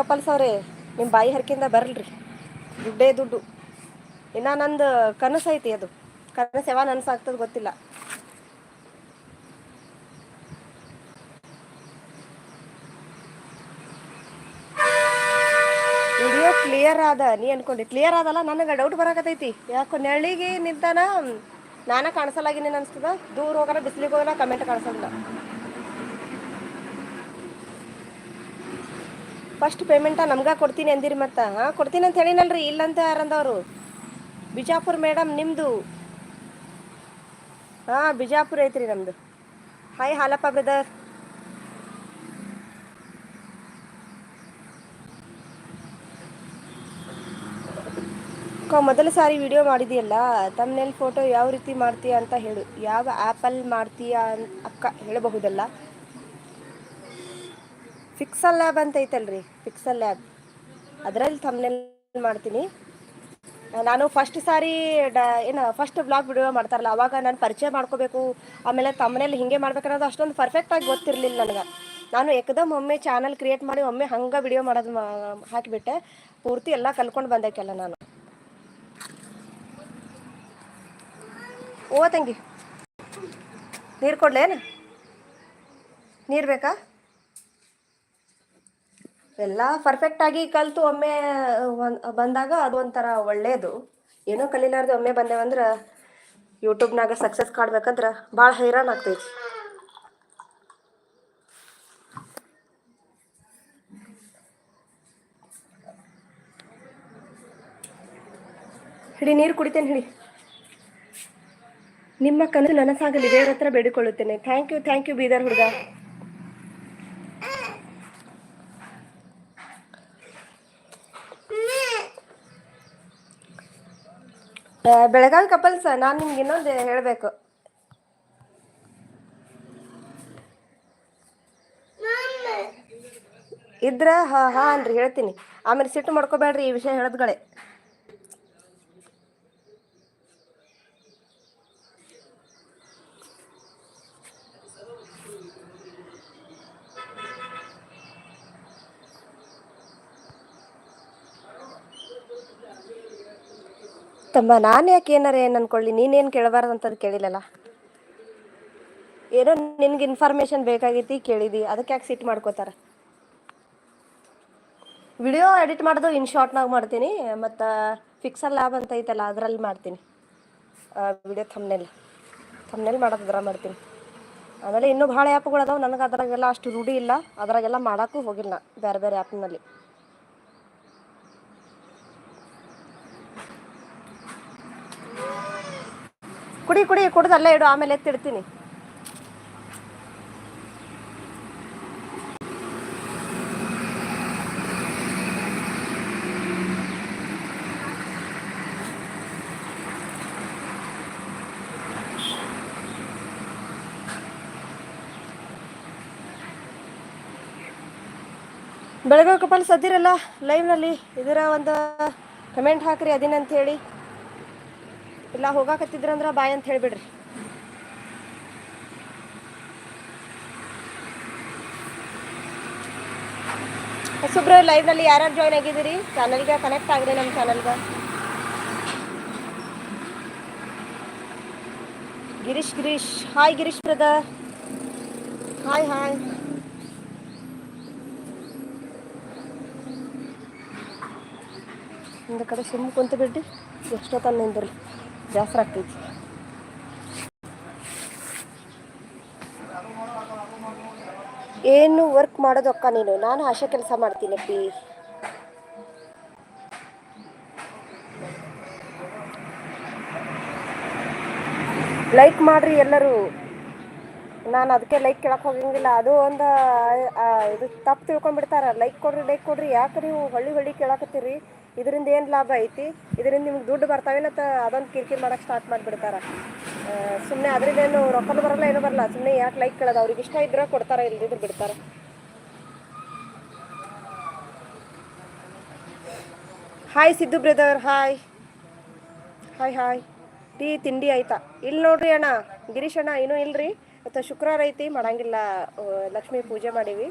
Couples ಅವ್ರೆ ನಿಮ್ಮ ಬಾಯಿ ಹರಕಿಂದ ಬರಲ್ರಿ. ದುಡ್ಡೇ ದುಡ್ಡು. ಇನ್ನು ನಂದು ಕನಸು ಐತಿ ಅದು. ಕನಸು ಯಾವ ನನಸಾಗ್ತದೆ ಗೊತ್ತಿಲ್ಲ. ವಿಡಿಯೋ ಕ್ಲಿಯರ್ ಆದ, ನೀ ಅನ್ಕೊಂಡಿ. ಕ್ಲಿಯರ್ ಆದಲ್ಲ, ನನಗೆ ಡೌಟ್ ಬರಕತೈತಿ ಯಾಕೋ ನೆಳಿಗೆ ನಿಂತಾನ, ನಾನ ಕಾಣಿಸಲಾಗಿನಿ ಅನ್ಸ್ತದ. ದೂರ ಹೋಗೋಣ ಬಿಸಿಲಿಗೆ ಹೋಗೋಣ ಕಮೆಂಟ್ ಕಾಣಿಸೋದಿಲ್ಲ ಫಸ್ಟ್ ಪೇಮೆಂಟ ನಮ್ಗೆ ಕೊಡ್ತೀನಿ ಅಂದಿರಿ ಮತ್ತೆ. ಹಾಂ, ಕೊಡ್ತೀನಿ ಅಂತ ಹೇಳಿನಲ್ರಿ, ಇಲ್ಲಂತ ಯಾರಂದವರು? ಬಿಜಾಪುರ ಮೇಡಮ್ ನಿಮ್ಮದು ಹಾಂ, ಬಿಜಾಪುರ ಐತ್ರಿ ನಮ್ಮದು ಹಾಯ್ ಹಾಲಪ್ಪ ಬ್ರದರ್ ಮೊದಲ ಸಾರಿ ವಿಡಿಯೋ ಮಾಡಿದೆಯಲ್ಲ ತಮ್ಮನೇಲಿ ಫೋಟೋ ಯಾವ ರೀತಿ ಮಾಡ್ತೀಯ ಅಂತ ಹೇಳು. ಯಾವ ಆ್ಯಪಲ್ಲಿ ಮಾಡ್ತೀಯ ಅಕ್ಕ, ಹೇಳಬಹುದಲ್ಲ? ಫಿಕ್ಸಲ್ ಲ್ಯಾಬ್ ಅಂತ ಐತಲ್ರಿ ಫಿಕ್ಸಲ್ ಲ್ಯಾಬ್ ಅದರಲ್ಲಿ ತಮ್ಮನೇಲಿ ಮಾಡ್ತೀನಿ. ನಾನು ಫಸ್ಟ್ ಸಾರಿ ಡ, ಏನು ಫಸ್ಟ್ ಬ್ಲಾಗ್ ವಿಡಿಯೋ ಮಾಡ್ತಾರಲ್ಲ, ಅವಾಗ ನಾನು ಪರಿಚಯ ಮಾಡ್ಕೋಬೇಕು, ಆಮೇಲೆ ತಮ್ಮನೇಲಿ ಹಿಂಗೆ ಮಾಡ್ಬೇಕನ್ನೋದು ಅಷ್ಟೊಂದು ಪರ್ಫೆಕ್ಟಾಗಿ ಗೊತ್ತಿರಲಿಲ್ಲ ನನಗೆ. ನಾನು ಏಕದಮ್ ಒಮ್ಮೆ ಚಾನಲ್ ಕ್ರಿಯೇಟ್ ಮಾಡಿ, ಒಮ್ಮೆ ಹಂಗೆ ವಿಡಿಯೋ ಮಾಡೋದು ಹಾಕಿಬಿಟ್ಟೆ. ಪೂರ್ತಿ ಎಲ್ಲ ಕಲ್ಕೊಂಡು ಬಂದೈಕೆಲ್ಲ ನಾನು. ಓ, ತಂಗಿ. ನೀರು ಕೊಡ್ಲೇನು ನೀರು ಬೇಕಾ? ಎಲ್ಲ ಪರ್ಫೆಕ್ಟಾಗಿ ಕಲಿತು ಒಮ್ಮೆ ಬಂದಾಗ ಅದು ಒಂಥರ ಒಳ್ಳೆಯದು ಏನೋ ಕಲಿಲಾರ್ದೆ ಒಮ್ಮೆ ಬಂದೇವಂದ್ರ ಯೂಟ್ಯೂಬ್ನಾಗ ಸಕ್ಸಸ್ ಕಾಡ್ಬೇಕಂದ್ರೆ ಭಾಳ ಹೈರಾಣ ಆಗ್ತೈತಿ. ಹಿಡಿ ನೀರು ಕುಡಿತೇನೆ ಹಿಡಿ. ನಿಮ್ಮ ಕನಸು ನನಸಾಗಲಿ ದೇವ್ರ ಹತ್ರ ಬೇಡಿಕೊಳ್ಳುತ್ತೇನೆ. Thank you thank you Bidar ಹುಡುಗ. ಬೆಳಗಾವಿ ಕಪಲ್ಸ್ ನಾನು ನಿಮ್ಗೆ ಇನ್ನೊಂದು ಹೇಳಬೇಕು. ಇದ್ರ, ಹಾ ಹಾ ಅನ್ರಿ ಹೇಳ್ತೀನಿ. ಆಮೇಲೆ ಸಿಟ್ಟು ಮಾಡ್ಕೋಬೇಡ್ರಿ ಈ ವಿಷಯ ಹೇಳದ್ಗಳೇ. ತಮ್ಮ ನಾನು ಯಾಕೆ ಏನಾರ ಏನು ಅನ್ಕೊಳ್ಳಿ ನೀನೇನು ಕೇಳಬಾರ್ದು ಅಂತ ಕೇಳಿಲ್ಲಲ್ಲ ಏನೋ ನಿನ್ಗೆ ಇನ್ಫಾರ್ಮೇಷನ್ ಬೇಕಾಗೈತಿ ಕೇಳಿದಿ ಅದಕ್ಕೆ ಯಾಕೆ ಸಿಟ್ ಮಾಡ್ಕೋತಾರ? ವಿಡಿಯೋ ಎಡಿಟ್ ಮಾಡೋದು ಇನ್ ಶಾರ್ಟ್ನಾಗ ಮಾಡ್ತೀನಿ, ಮತ್ತು ಫಿಕ್ಸರ್ ಲ್ಯಾಬ್ ಅಂತ ಐತಲ್ಲ, ಅದರಲ್ಲಿ ಮಾಡ್ತೀನಿ. ವಿಡಿಯೋ ಥಮ್ನೆಲ್ ಥಮ್ನೆಲ್ ಮಾಡೋದು ಅದ್ರ ಮಾಡ್ತೀನಿ. ಆಮೇಲೆ ಇನ್ನೂ ಭಾಳ ಆ್ಯಪ್ಗಳು ಅದಾವೆ, ನನಗೆ ಅದ್ರಾಗೆಲ್ಲ ಅಷ್ಟು ರೂಢಿ ಇಲ್ಲ, ಅದರಾಗೆಲ್ಲ ಮಾಡೋಕ್ಕೂ ಹೋಗಿಲ್ಲ ಬೇರೆ ಬೇರೆ ಆ್ಯಪ್ನಲ್ಲಿ ಕುಡಿ ಕುಡಿ ಕುಡ್ದು ಅಲ್ಲೇ ಇಡು, ಆಮೇಲೆ ಎತ್ತಿಡ್ತೀನಿ. ಬೆಳಗಾವಿ ಕಪಲ್ ಸದ್ದಿರಲ್ಲ ಲೈವ್ನಲ್ಲಿ ಇದರ ಒಂದು ಕಮೆಂಟ್ ಹಾಕ್ರಿ ಅದೇನಂತ ಹೇಳಿ. ಇಲ್ಲ ಹೋಗಾಕತ್ತಿದ್ರಂದ್ರ ಬಾಯ್ ಅಂತ ಹೇಳ್ಬಿಡ್ರಿ. ಲೈವ್ ಲೈವ್ನಲ್ಲಿ ಯಾರ್ಯಾರು ಜಾಯ್ನ್ ಆಗಿದ್ದೀರಿ? ಚಾನಲ್ಗೆ ಕನೆಕ್ಟ್ ಆಗಿದೆ ನಮ್ಮ ಚಾನಲ್ಗೆ Girish Girish. Hi Girish brother hi hi ಒಂದು ಕಡೆ ಸುಮ್ಮ ಕುಂತು ಬಿಡ್ರಿ ಎಷ್ಟೊತ್ತಲ್ಲಿ ನಿಂದ್ರಿ ಬೇಸರ ಆಗ್ತೈತಿ. ಏನು ವರ್ಕ್ ಮಾಡೋದು ನೀನು? ನಾನು ಆಶೆ ಕೆಲಸ ಮಾಡ್ತೀನಿ ಪಿ ಲೈಕ್ ಮಾಡ್ರಿ ಎಲ್ಲರೂ. ನಾನು ಅದಕ್ಕೆ ಲೈಕ್ ಕೇಳಕ್ಕೆ ಹೋಗಂಗಿಲ್ಲ. ಅದು ಒಂದು ಇದು ತಪ್ಪು ತಿಳ್ಕೊಂಡ್ಬಿಡ್ತಾರೆ. ಲೈಕ್ ಕೊಡ್ರಿ ಲೈಕ್ ಕೊಡ್ರಿ. ಯಾಕೆ ನೀವು ಹೊಳ್ಳಿ ಹೊಳ್ಳಿ ಕೇಳಕತ್ತೀರಿ? ಇದರಿಂದ ಏನು ಲಾಭ ಐತಿ? ಇದರಿಂದ ನಿಮ್ಗೆ ದುಡ್ಡು ಬರ್ತಾವೇನ ಅದೊಂದು ಕಿರಿಕಿರಿ ಮಾಡೋಕೆ ಸ್ಟಾರ್ಟ್ ಮಾಡಿಬಿಡ್ತಾರೆ. ಸುಮ್ಮನೆ ಅದರಿಂದ ಏನು ರೊಕ್ಕನೂ ಬರಲ್ಲ, ಏನೂ ಬರಲ್ಲ. ಸುಮ್ಮನೆ ಯಾಕೆ ಲೈಕ್ ಕೇಳೋದು? ಅವ್ರಿಗೆ ಇಷ್ಟ ಇದ್ರೆ ಕೊಡ್ತಾರೆ, ಇಲ್ದಿದ್ರೆ ಬಿಡ್ತಾರೆ. Hi Siddu brother hi hi hi tea, ತಿಂಡಿ ಆಯ್ತಾ? ಇಲ್ಲಿ ನೋಡ್ರಿ ಅಣ್ಣ, ಗಿರೀಶ್ ಅಣ್ಣ, ಇನ್ನೂ ಇಲ್ರಿ? ಇವತ್ತು ಶುಕ್ರವಾರ ಐತಿ, ಮಾಡಂಗಿಲ್ಲ ಲಕ್ಷ್ಮೀ ಪೂಜೆ ಮಾಡೀವಿ.